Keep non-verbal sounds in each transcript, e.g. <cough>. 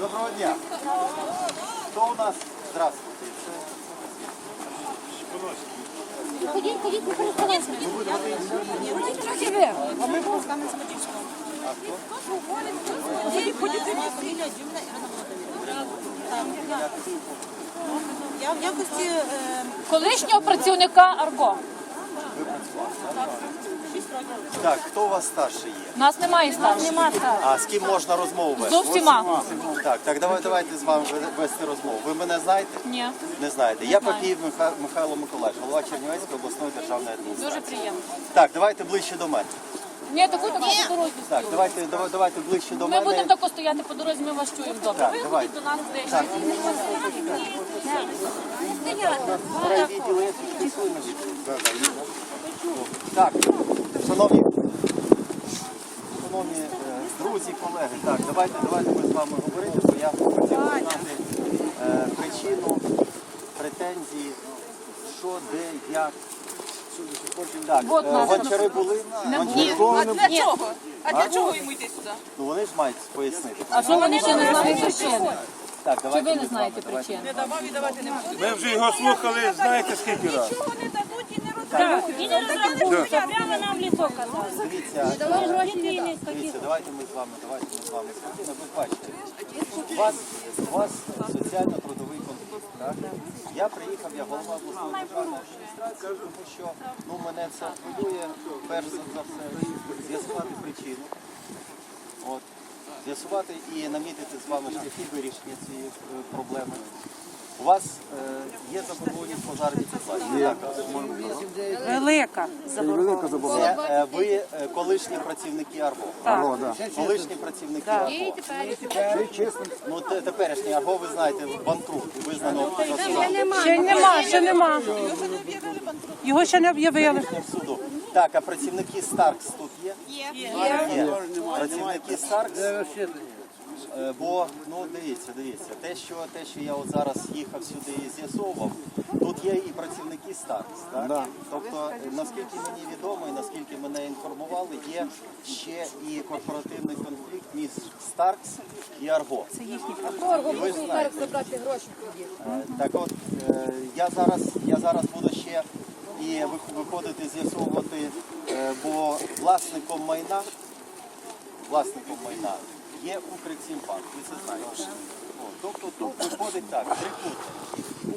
Доброго дня. Хто у нас? Здравствуйте. Ходіть, ходіть, Трохи ви. А ми були з Дюмна Ірина Володимирівна. Я в якості Колишнього працівника Арго. Ви працювали. Так? Так, хто у вас старший є? У нас немає старших. А з ким можна розмову вести? З усіма. Так, так, давай, давайте з вами вести розмову. Ви мене знаєте? Ні. Не знаєте. Я знаю. Папіїв Миха- Михайло Миколаївич, голова Чернівецької обласної державної адміністрації. Дуже приємно. Так, давайте ближче до мене. Ні, таку таку по дорозі Так, стою. давайте, давай- давайте ближче до Ми мене. будемо тако стояти по дорозі, ми вас чуємо добре. Так, Ви давай. ходіть до нас ближче. Так. Шановні, шановні е, друзі, колеги, так, давайте, давайте ми з вами говорити, бо я хотів знати е, причину, претензії, що, де, як. Так, е, гончари були? Не Гончари було. були? А для чого? А для чого йому йти сюди? Ну вони ж мають пояснити. А що вони ще не знають причини? Так, Чи давайте ви ми не з знаєте давайте. причини? Давав і давати не буду. Ми вже його слухали, знаєте скільки разів. Нічого не дадуть і не. І не розрахують. Прямо нам в лісо казали. Дивіться, дивіться, давайте ми з вами, давайте ми з вами спокійно. Ви бачите, у вас, у вас соціально-трудовий конфлікт, так? Я приїхав, я голова обласної державної адміністрації, тому що ну, мене це хвилює, перш за все, з'ясувати причину. От, з'ясувати і намітити з вами шляхи вирішення цієї проблеми. У вас е, є заборгованість по заробітній платі? Велика заборона. Це е, ви е, колишні працівники АРГО. Так. Колишні працівники АРГО. Ну, те- теперішній АРГО, ви знаєте, банкрут, визнано Ще нема, ще нема. Його ще не об'явили. Так, а працівники Старкс тут є? Є. Є. Працівники Старкс. Е, Бо, ну дивіться, дивіться, те, що те, що я от зараз їхав сюди і з'ясовував, тут є і працівники Старкс. Так? Тобто, е, наскільки мені відомо і наскільки мене інформували, є ще і корпоративний конфлікт між Старкс і Арго. Це їхні Ви ж знаєте. забрати гроші Е, Так от е, я зараз я зараз буду ще і виходити з'ясовувати, бо власником майна, власником майна є Укрексімбанк. Ви це знаєте. О, Тобто тут виходить так, трикутник.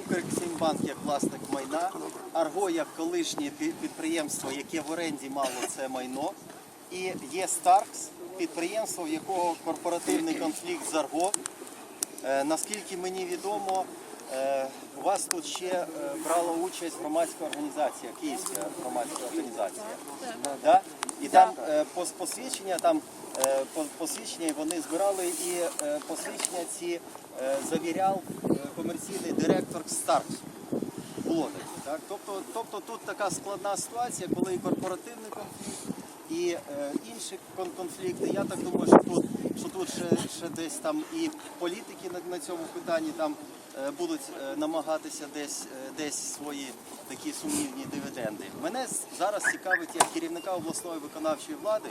Укрексімбанк як власник майна, Арго як колишнє підприємство, яке в оренді мало це майно, і є Старкс, підприємство, в якого корпоративний конфлікт з Арго. Е, Наскільки мені відомо, е, у вас тут ще е, брала участь громадська організація, Київська громадська організація. Да? І там е, пос- посвідчення, там е, по- посвідчення вони збирали і е, посвідчення ці е, завіряв комерційний директор таке, так? Тобто, тобто тут така складна ситуація, коли і корпоративний конфлікт, і е, інші кон- конфлікти. Я так думаю, що тут, що тут ще, ще десь там і політики на, на цьому питанні там будуть е, намагатися десь, е, десь свої такі сумнівні дивіденди. Мене зараз цікавить як керівника обласної виконавчої влади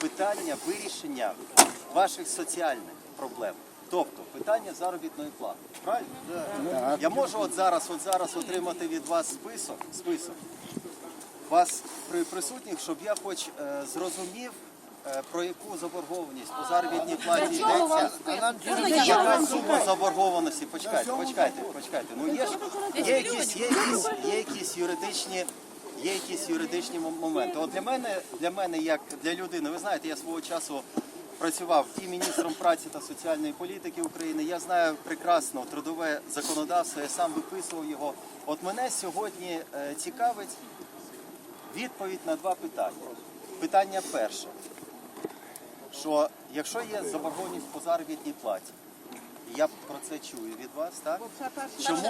питання вирішення ваших соціальних проблем. Тобто питання заробітної плати. Правильно? Я можу от зараз, от зараз отримати від вас список, список вас при присутніх, щоб я хоч е, зрозумів, е, про яку заборгованість по заробітній платі йдеться. Яка сума заборгованості? Почекайте, почекайте, почекайте. Ну є ж є якісь, є якісь, є якісь юридичні. Є якісь юридичні моменти. От для мене, для мене, як для людини, ви знаєте, я свого часу працював і міністром праці та соціальної політики України. Я знаю прекрасно трудове законодавство, я сам виписував його. От мене сьогодні е, цікавить відповідь на два питання. Питання перше, що якщо є заборгованість по заробітній платі, і я про це чую від вас, так? Чому?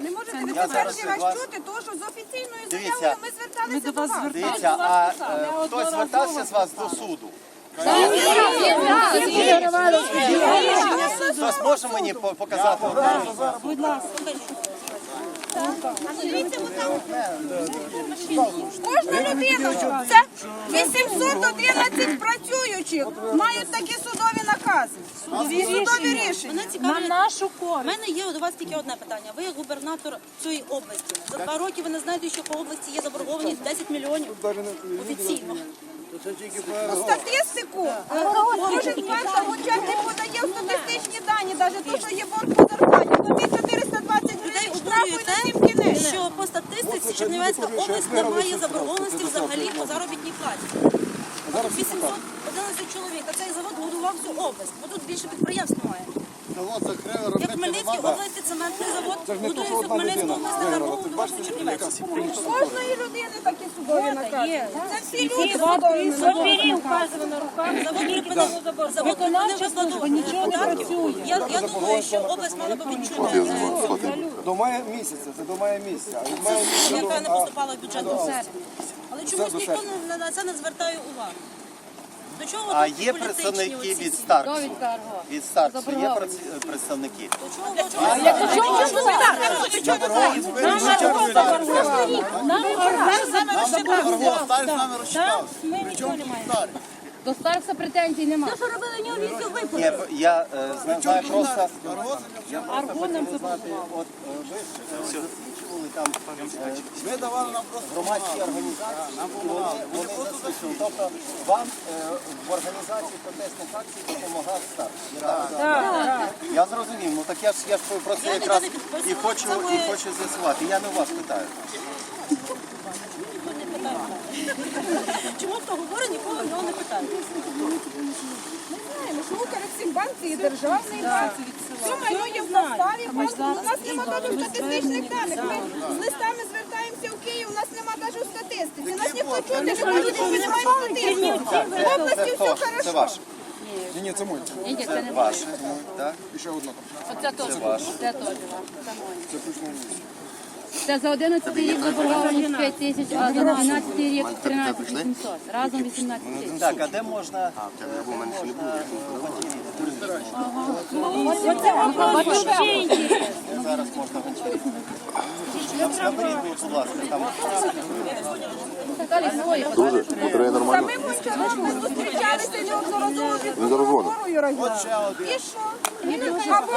Не можете не перший раз вас- чути, тому що з офіційною Дивіться. заявою ми зверталися до вас. Дивіться, а е, хтось звертався з вас до суду? Хтось може мені по- показати? Будь ласка. Кожна людина, це 811 працюючих мають такі судові накази. Судові рішення. На нашу у мене є до вас тільки одне питання. Ви як губернатор цієї області. За два роки ви не знаєте, що по області є заборгованість 10 мільйонів офіційно. Статистику кожен першому черзі подає в статистичні дані, навіть те, що є борг по зарплаті. Тобі 420 Людей людей обурює штрафують на сім те, що по статистиці Чернівецька область не має заборгованості взагалі по заробітній платі. Тут 811 чоловік, а цей завод годував всю область, бо тут більше підприємств немає. Як в Хмельницькій області цементний завод будує всю Хмельницьку область, не треба будувати Чернівецьку. Кожної людини такі судові накази. Це всі люди судові накази. вказано на руках. Завод припинив завод припинив виплату нічого не працює. Я, думаю, що область мала би відчути, До мая місяця, це до мая місяця. А від мая місяця до- яка не поступала в бюджет області. Але чомусь ніхто на це не звертає увагу. До чого А є представники від? Старксу? Довідка Арго. Від Старксу є Заборгованість. праці- представники? До чого- до чого ви Як до чого ж ви Ми нічого не маємо. До Старкса претензій немає. Ні, я е, зна- знаю просто... Арго нам От е, ви ж е, там е, ви давали нам просто громадські організації, і вони, вони засвідчили. Тобто вам е, в організації протестних акцій допомагав старт. Я зрозумів, ну так я ж я ж просто Я якраз і хочу і хочу з'ясувати. Я не у вас питаю. <laughs> Чому хто говорить, ніколи в нього не питають. Ми знаємо, що Укрексімбанк це є державний банк. Все майно є в заставі банку. У нас нема навіть статистичних даних. Ми з листами звертаємося в Київ, у нас нема навіть статистики. Нас ніхто чути не хоче, бо ми не маємо статистики. В області все? Це хорошо. ваш. Ні, ні, це мой. Ні, ні, це не Ваш. Так? І ще одна там. Оце теж. Це теж. Це точно місяць. Це за 11 рік заборгованість 5 тисяч, а за 12 рік 13 800. Разом 18 тисяч. Так, а де можна, Оце де можна Де зараз можна гончарити? Наберіть, будь ласка, там Далі свої подали. Самим гончарами зустрічалися неодноразово прокуратурою разом. І що? Або,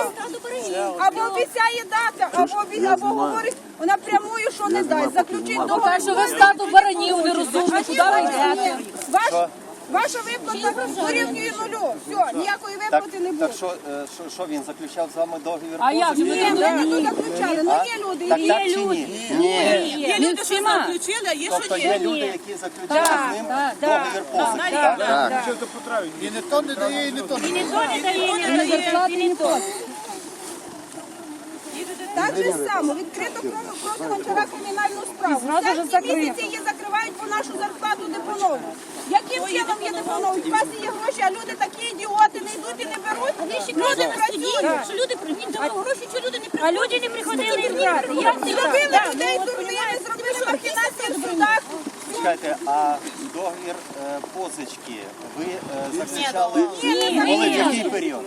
або обіцяє дати, або, обі- або говорить напрямую, що не дасть. Заключить договір. так що ви стаду баранів нерозумні, куди ви йдете? Ваш, ваша виплата дорівнює нулю. Все, ніякої виплати не буде. так що, е, що, що він заключав з вами договір? А як? позики? Ні, ми не тут заключали. Ну є люди, Так, які так чи ні? Ні. Є люди, що заключили, а є Тобто є люди, які заключали з ним договір позики, так? І не то не дає, і не то не дає. Ні зарплати, ні послуг. Так же само відкрито проти проти гончара кримінальну справу. Всякі місяці її закривають по нашу зарплату депонову. Яким чином є депоновують? У вас є гроші, а люди такі ідіоти, не йдуть і не беруть. Люди працюють. Що люди прийдуть, гроші, що люди не приходять. А люди не приходили брати. Я Зробили людей дурними, зробили махінації в судах. Чекайте, а договір е, позички ви е, заключали коли в який період?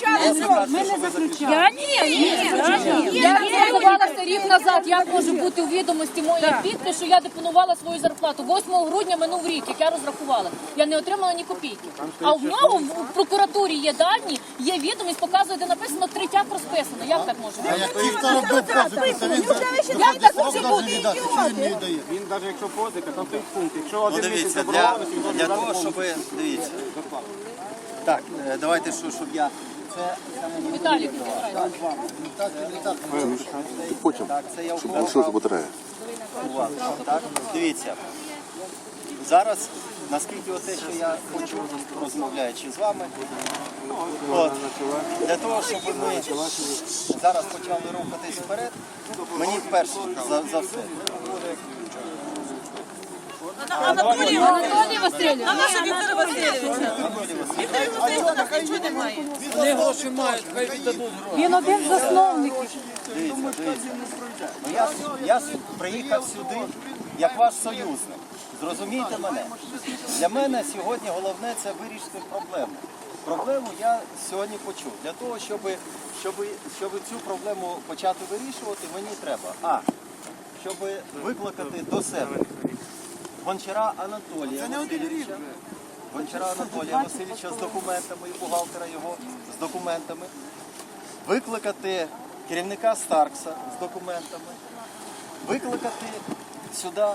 В Не який період? заключали срок. Я депонувалася рік назад. Як може бути у відомості моєї підпис, що я депонувала свою зарплату 8 грудня минув рік, як я розрахувала. Я не отримала ні копійки. А в нього в прокуратурі є дані, є відомість, показує, де написано третя розписано. Як так може бути? Він навіть якщо позика, там той пункт. Якщо Ну один місяць дивіться, для, заборгованості, він для того, щоб дивіться. Так, е, давайте, що, щоб я. Віталій. Потім, так, це я щоб лишилася батарея. дивіться. Зараз, наскільки те, що я почув, розмовляючи з вами, от, для того, щоб ми зараз почали рухатись вперед, мені перше за, за все. Анатолій Васильович. А наша Віктора Васильовича? Віктор Васильович нас нічого немає. Він один з засновників. Дивіться, дивіться. Ну, я, я приїхав сюди як ваш союзник. Зрозумійте мене. Для мене сьогодні головне це вирішити проблему. Проблему я сьогодні почув. Для того, щоб, щоб, щоб цю проблему почати вирішувати, мені треба. А. Щоб викликати до себе гончара Анатолія Васильовича. Гончара Анатолія Васильовича з документами і бухгалтера його з документами. Викликати керівника Старкса з документами викликати сюди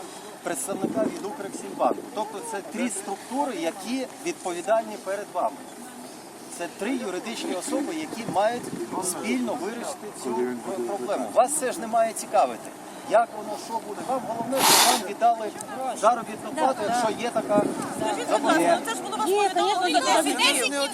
представника від Укрексімбанку. Тобто це три структури, які відповідальні перед вами. Це три юридичні особи, які мають спільно вирішити цю проблему. Вас це ж не має цікавити. Як воно, що буде? Вам головне, щоб вам віддали заробітну плату, якщо є така заборона. Це ж було вас повідомлено.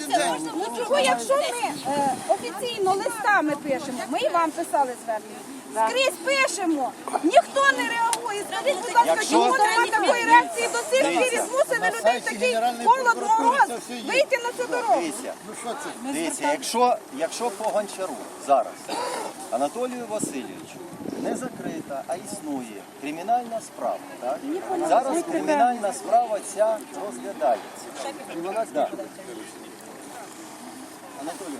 Ну чого, якщо ми е, офіційно листами пишемо, ми і вам писали звернення. Скрізь пишемо, ніхто не реагує. Скажіть, будь ласка, Якщо- чому немає такої реакції до сих пір і змусили людей в такий холод мороз вийти на цю дорогу? Дивіться, дивіться, якщо, якщо по гончару зараз Анатолію Васильовичу не закрита, а існує кримінальна справа, так? Зараз кримінальна справа ця розглядається. І вона да. Анатолій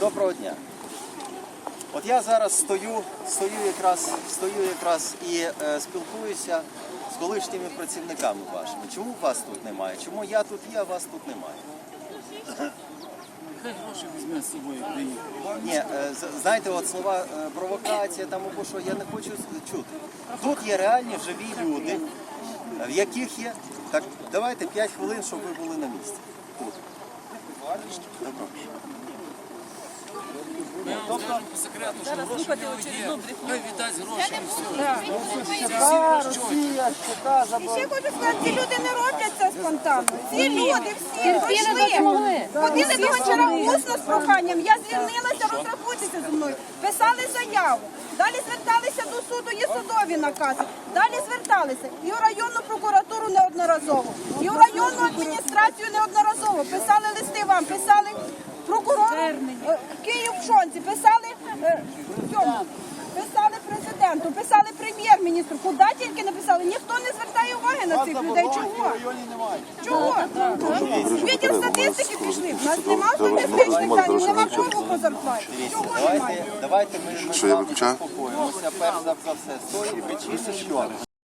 доброго дня. От я зараз стою, стою якраз, стою якраз і е, спілкуюся з колишніми працівниками вашими. Чому вас тут немає? Чому я тут є, а вас тут немає? Ні, е, знаєте, от слова е, провокація там або що, я не хочу чути. Тут є реальні живі люди, в яких є. Так, давайте 5 хвилин, щоб ви були на місці. Тут. Добро. Росія, щита, І ще хочу сказати, ці люди не роблять це спонтанно. Ці люди всі прийшли, ходили до гончара усно з проханням. Я звільнилася, розрахуйтеся зі мною. Писали заяву. Далі зверталися до суду, є судові накази. Далі зверталися і у районну прокуратуру неодноразово, і у районну адміністрацію неодноразово. Писали листи вам, писали прокурору е, Київ в Шонці, писали е, цьому. Писали президенту, писали прем'єр-міністру. Куди тільки не писали. Ніхто не звертає уваги на цих людей. Чого? Чого? Відділ статистики пішли. У нас немає статистичних даних, нема кому по зарплаті. Чого немає? Давайте, давайте ми, ми з Що, я вами виключаю? заспокоїмося. Перш за все, з тої причини, що